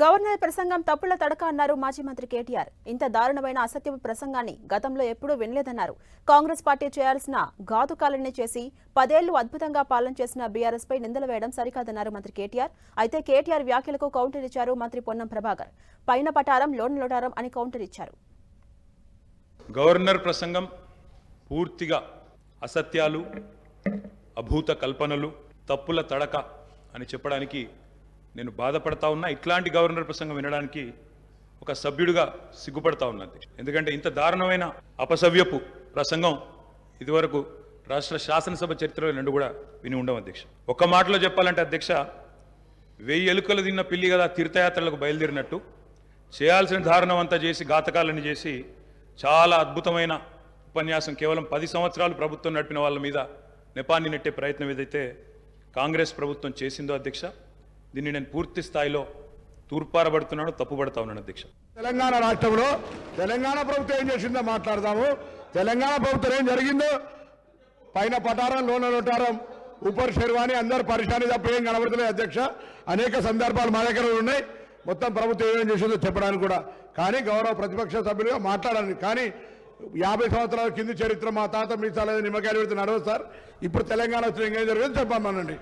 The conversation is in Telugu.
గవర్నర్ ప్రసంగం తప్పుల తడక అన్నారు మాజీ మంత్రి కేటీఆర్. ఇంత దారుణమైన అసత్యపు ప్రసంగాన్ని గతంలో ఎప్పుడూ వినలేదన్నారు. కాంగ్రెస్ పార్టీ చేయాల్సిన ఘాతుకాలన్నీ చేసి పదేళ్ళు అద్భుతంగా పాలన చేసిన బీఆర్ఎస్ పై నిందలు వేయడం సరికాదన్నారు మంత్రి కేటీఆర్. అయితే కేటీఆర్ వ్యాఖ్యలకు కౌంటర్ ఇచ్చారు మంత్రి పొన్నం ప్రభాకర్. పైన పటారం లోన్ లోటారం అని కౌంటర్ ఇచ్చారు. గవర్నర్ ప్రసంగం పూర్తిగా అసత్యాలు అభూత కల్పనలు తప్పుల తడక అని చెప్పడానికి నేను బాధపడతా ఉన్నా ఇట్లాంటి గవర్నర్ ప్రసంగం వినడానికి ఒక సభ్యుడిగా సిగ్గుపడతా ఉన్నది. ఎందుకంటే ఇంత దారుణమైన అపసవ్యపు ప్రసంగం ఇదివరకు రాష్ట్ర శాసనసభ చరిత్రలో రెండు కూడా విని ఉండవు అధ్యక్ష. ఒక్క మాటలో చెప్పాలంటే అధ్యక్ష వెయ్యి ఎలుకలు తిన్న పిల్లి కదా తీర్థయాత్రలకు బయలుదేరినట్టు చేయాల్సిన దారుణం అంతా చేసి ఘాతకాలని చేసి చాలా అద్భుతమైన ఉపన్యాసం కేవలం పది సంవత్సరాలు ప్రభుత్వం నడిపిన వాళ్ళ మీద నెపాన్ని నెట్టే ప్రయత్నం ఏదైతే కాంగ్రెస్ ప్రభుత్వం చేసిందో అధ్యక్ష దీన్ని నేను పూర్తి స్థాయిలో తూర్పారబడుతున్నాను తప్పుపడతా ఉన్నాను అధ్యక్ష తెలంగాణ రాష్ట్రంలో తెలంగాణ ప్రభుత్వం ఏం చేసిందో మాట్లాడదాము. తెలంగాణ ప్రభుత్వం ఏం జరిగిందో? పైన పటారం లోన లోటారం ఉపర్ శర్వాణి అందరు పరిశాని తప్ప ఏం కనబడతలేదు అధ్యక్ష? అనేక సందర్భాలు మా దగ్గర ఉన్నాయి. మొత్తం ప్రభుత్వం ఏం చేసిందో చెప్పడానికి కూడా. కానీ గౌరవ ప్రతిపక్ష సభ్యులుగా మాట్లాడాలి. కానీ యాభై సంవత్సరాల కింది చరిత్ర మా తాత మీ చాలా నిమ్మకాయలు పెడితే నడవదు సార్. ఇప్పుడు తెలంగాణ వచ్చిన ఏం జరిగిందో చెప్పమనండి.